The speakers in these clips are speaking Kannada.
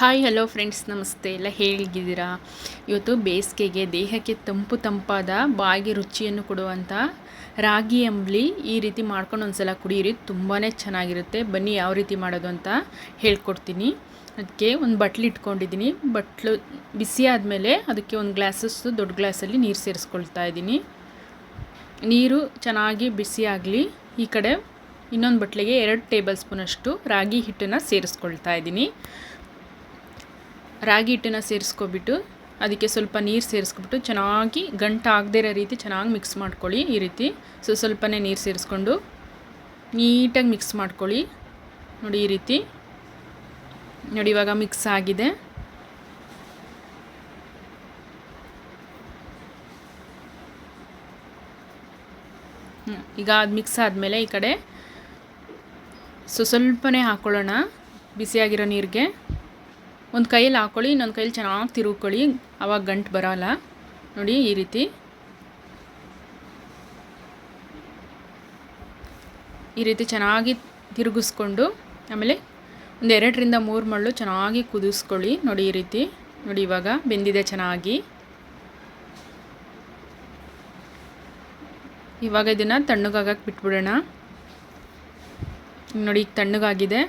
ಹಾಯ್ ಹಲೋ ಫ್ರೆಂಡ್ಸ್ ನಮಸ್ತೆ. ಎಲ್ಲ ಹೇಗಿದ್ದೀರಾ? ಇವತ್ತು ಬೇಸಿಗೆಗೆ ದೇಹಕ್ಕೆ ತಂಪು ತಂಪಾದ ಬಾಯಿಗೆ ರುಚಿಯನ್ನು ಕೊಡುವಂಥ ರಾಗಿ ಅಂಬ್ಲಿ ಈ ರೀತಿ ಮಾಡ್ಕೊಂಡು ಒಂದು ಸಲ ಕುಡಿಯಿರಿ ತುಂಬಾ ಚೆನ್ನಾಗಿರುತ್ತೆ. ಬನ್ನಿ ಯಾವ ರೀತಿ ಮಾಡೋದು ಅಂತ ಹೇಳ್ಕೊಡ್ತೀನಿ. ಅದಕ್ಕೆ ಒಂದು ಬಟ್ಲು ಇಟ್ಕೊಂಡಿದ್ದೀನಿ. ಬಟ್ಲು ಬಿಸಿ ಆದಮೇಲೆ ಅದಕ್ಕೆ ಒಂದು ಗ್ಲಾಸಸ್ಸು ದೊಡ್ಡ ಗ್ಲಾಸಲ್ಲಿ ನೀರು ಸೇರಿಸ್ಕೊಳ್ತಾ ಇದ್ದೀನಿ. ನೀರು ಚೆನ್ನಾಗಿ ಬಿಸಿ ಆಗಲಿ. ಈ ಕಡೆ ಇನ್ನೊಂದು ಬಟ್ಲಿಗೆ ಎರಡು ಟೇಬಲ್ ಸ್ಪೂನಷ್ಟು ರಾಗಿ ಹಿಟ್ಟನ್ನು ಸೇರಿಸ್ಕೊಳ್ತಾ ಇದ್ದೀನಿ. ರಾಗಿ ಹಿಟ್ಟನ್ನು ಸೇರಿಸ್ಕೊಬಿಟ್ಟು, ಅದಕ್ಕೆ ಸ್ವಲ್ಪ ನೀರು ಸೇರಿಸ್ಕೊಬಿಟ್ಟು, ಚೆನ್ನಾಗಿ ಗಂಟು ಆಗದೇ ಇರೋ ರೀತಿ ಚೆನ್ನಾಗಿ ಮಿಕ್ಸ್ ಮಾಡ್ಕೊಳ್ಳಿ ಈ ರೀತಿ. ಸೊ ಸ್ವಲ್ಪನೇ ನೀರು ಸೇರಿಸ್ಕೊಂಡು ನೀಟಾಗಿ ಮಿಕ್ಸ್ ಮಾಡ್ಕೊಳ್ಳಿ. ನೋಡಿ ಈ ರೀತಿ. ನೋಡಿ ಇವಾಗ ಮಿಕ್ಸ್ ಆಗಿದೆ. ಈಗ ಅದು ಮಿಕ್ಸ್ ಆದಮೇಲೆ ಈ ಕಡೆ. ಸೊ ಸ್ವಲ್ಪನೇ ಹಾಕ್ಕೊಳ್ಳೋಣ ಬಿಸಿಯಾಗಿರೋ ನೀರಿಗೆ. ಒಂದು ಕೈಯಲ್ಲಿ ಹಾಕ್ಕೊಳ್ಳಿ ಇನ್ನೊಂದು ಕೈಯಲ್ಲಿ ಚೆನ್ನಾಗಿ ತಿರುಗ್ಕೊಳ್ಳಿ. ಆವಾಗ ಗಂಟು ಬರೋಲ್ಲ. ನೋಡಿ, ಈ ರೀತಿ. ಈ ರೀತಿ ಚೆನ್ನಾಗಿ ತಿರುಗಿಸ್ಕೊಂಡು, ಆಮೇಲೆ ಒಂದು ಎರಡರಿಂದ ಮೂರು ಮಳ್ಳು ಚೆನ್ನಾಗಿ ಕುದಿಸ್ಕೊಳ್ಳಿ. ನೋಡಿ, ಈ ರೀತಿ. ನೋಡಿ, ಇವಾಗ ಬೆಂದಿದೆ ಚೆನ್ನಾಗಿ. ಇವಾಗ ಇದನ್ನು ತಣ್ಣಗಾಗಕ್ಕೆ ಬಿಟ್ಬಿಡೋಣ. ನೋಡಿ, ಈಗ ತಣ್ಣಗಾಗಿದೆ.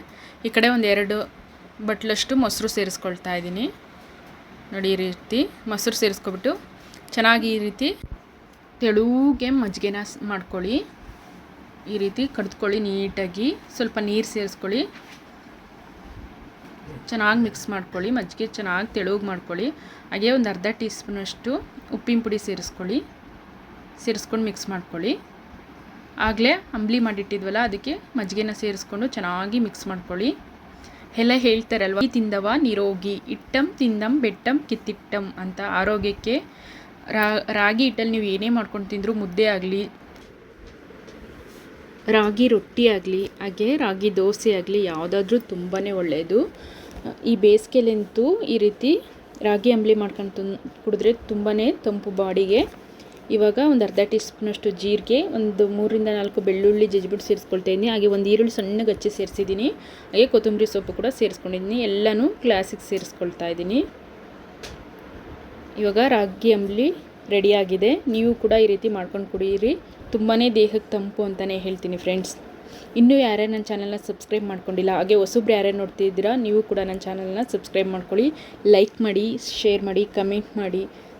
ಈ ಕಡೆ ಒಂದು ಎರಡು ಬಟ್ಲಷ್ಟು ಮೊಸರು ಸೇರಿಸ್ಕೊಳ್ತಾ ಇದ್ದೀನಿ. ನೋಡಿ ಈ ರೀತಿ ಮೊಸರು ಸೇರಿಸ್ಕೊಬಿಟ್ಟು ಚೆನ್ನಾಗಿ ಈ ರೀತಿ ತೆಳುಗೆ ಮಜ್ಜಿಗೆನ ಮಾಡ್ಕೊಳ್ಳಿ. ಈ ರೀತಿ ಕಡ್ದ್ಕೊಳ್ಳಿ ನೀಟಾಗಿ. ಸ್ವಲ್ಪ ನೀರು ಸೇರಿಸ್ಕೊಳ್ಳಿ. ಚೆನ್ನಾಗಿ ಮಿಕ್ಸ್ ಮಾಡ್ಕೊಳ್ಳಿ. ಮಜ್ಜಿಗೆ ಚೆನ್ನಾಗಿ ತೆಳುಗೆ ಮಾಡ್ಕೊಳ್ಳಿ. ಹಾಗೆ ಒಂದು ಅರ್ಧ ಟೀ ಸ್ಪೂನಷ್ಟು ಉಪ್ಪಿನ ಪುಡಿ ಸೇರಿಸ್ಕೊಳ್ಳಿ. ಸೇರಿಸ್ಕೊಂಡು ಮಿಕ್ಸ್ ಮಾಡ್ಕೊಳ್ಳಿ. ಆಗಲೇ ಅಂಬ್ಲಿ ಮಾಡಿಟ್ಟಿದ್ವಲ್ಲ, ಅದಕ್ಕೆ ಮಜ್ಜಿಗೆನ ಸೇರಿಸ್ಕೊಂಡು ಚೆನ್ನಾಗಿ ಮಿಕ್ಸ್ ಮಾಡ್ಕೊಳ್ಳಿ. ಎಲ್ಲ ಹೇಳ್ತಾರಲ್ವ? ತಿಂದವ ನಿರೋಗಿ, ಇಟ್ಟಂ ತಿಂದಂ ಬೆಟ್ಟಂ ಕಿತ್ತಿಟ್ಟಂ ಅಂತ ಆರೋಗ್ಯಕ್ಕೆ ರಾಗಿ ಹಿಟ್ಟಲ್ಲಿ ನೀವು ಏನೇ ಮಾಡ್ಕೊಂಡು ತಿಂದರೂ ಮುದ್ದೆ ಆಗಲಿ, ರಾಗಿ ರೊಟ್ಟಿ ಆಗಲಿ, ಹಾಗೆ ರಾಗಿ ದೋಸೆ ಆಗಲಿ ಯಾವುದಾದ್ರೂ ತುಂಬಾ ಒಳ್ಳೆಯದು ಈ ಬೇಸಿಗೆಲಂತೂ ಈ ರೀತಿ ರಾಗಿ ಅಂಬ್ಲಿ ಮಾಡ್ಕೊಂಡು ಕುಡಿದ್ರೆ ತುಂಬಾ ತಂಪು ಬಾಡಿಗೆ. ಇವಾಗ ಒಂದು ಅರ್ಧ ಟೀ ಸ್ಪೂನಷ್ಟು ಜೀರಿಗೆ, ಒಂದು ಮೂರಿಂದ ನಾಲ್ಕು ಬೆಳ್ಳುಳ್ಳಿ ಜಜ್ಜಿಬಿಟ್ಟು ಸೇರಿಸ್ಕೊಳ್ತಾ ಇದ್ದೀನಿ. ಹಾಗೆ ಒಂದು ಈರುಳ್ಳಿ ಸಣ್ಣಗೆ ಹಚ್ಚಿ ಸೇರಿಸಿದ್ದೀನಿ. ಹಾಗೆ ಕೊತ್ತಂಬರಿ ಸೊಪ್ಪು ಕೂಡ ಸೇರಿಸ್ಕೊಂಡಿದ್ದೀನಿ. ಎಲ್ಲನೂ ಕ್ಲಾಸಿಗೆ ಸೇರಿಸ್ಕೊಳ್ತಾ ಇದ್ದೀನಿ. ಇವಾಗ ರಾಗಿ ಅಂಬ್ಲಿ ರೆಡಿಯಾಗಿದೆ ನೀವು ಕೂಡ ಈ ರೀತಿ ಮಾಡ್ಕೊಂಡು ಕುಡಿಯಿರಿ ತುಂಬಾ ದೇಹಕ್ಕೆ ತಂಪು ಅಂತಲೇ ಹೇಳ್ತೀನಿ ಫ್ರೆಂಡ್ಸ್ ಇನ್ನೂ ಯಾರೇ ನನ್ನ ಚಾನಲ್ನ ಸಬ್ಸ್ಕ್ರೈಬ್ ಮಾಡ್ಕೊಂಡಿಲ್ಲ, ಹಾಗೆ ಹೊಸಬ್ರು ಯಾರೇ ನೋಡ್ತಿದ್ದೀರಾ, ನೀವು ಕೂಡ ನನ್ನ ಚಾನಲ್ನ ಸಬ್ಸ್ಕ್ರೈಬ್ ಮಾಡ್ಕೊಳ್ಳಿ. ಲೈಕ್ ಮಾಡಿ ಶೇರ್ ಮಾಡಿ ಕಮೆಂಟ್ ಮಾಡಿ.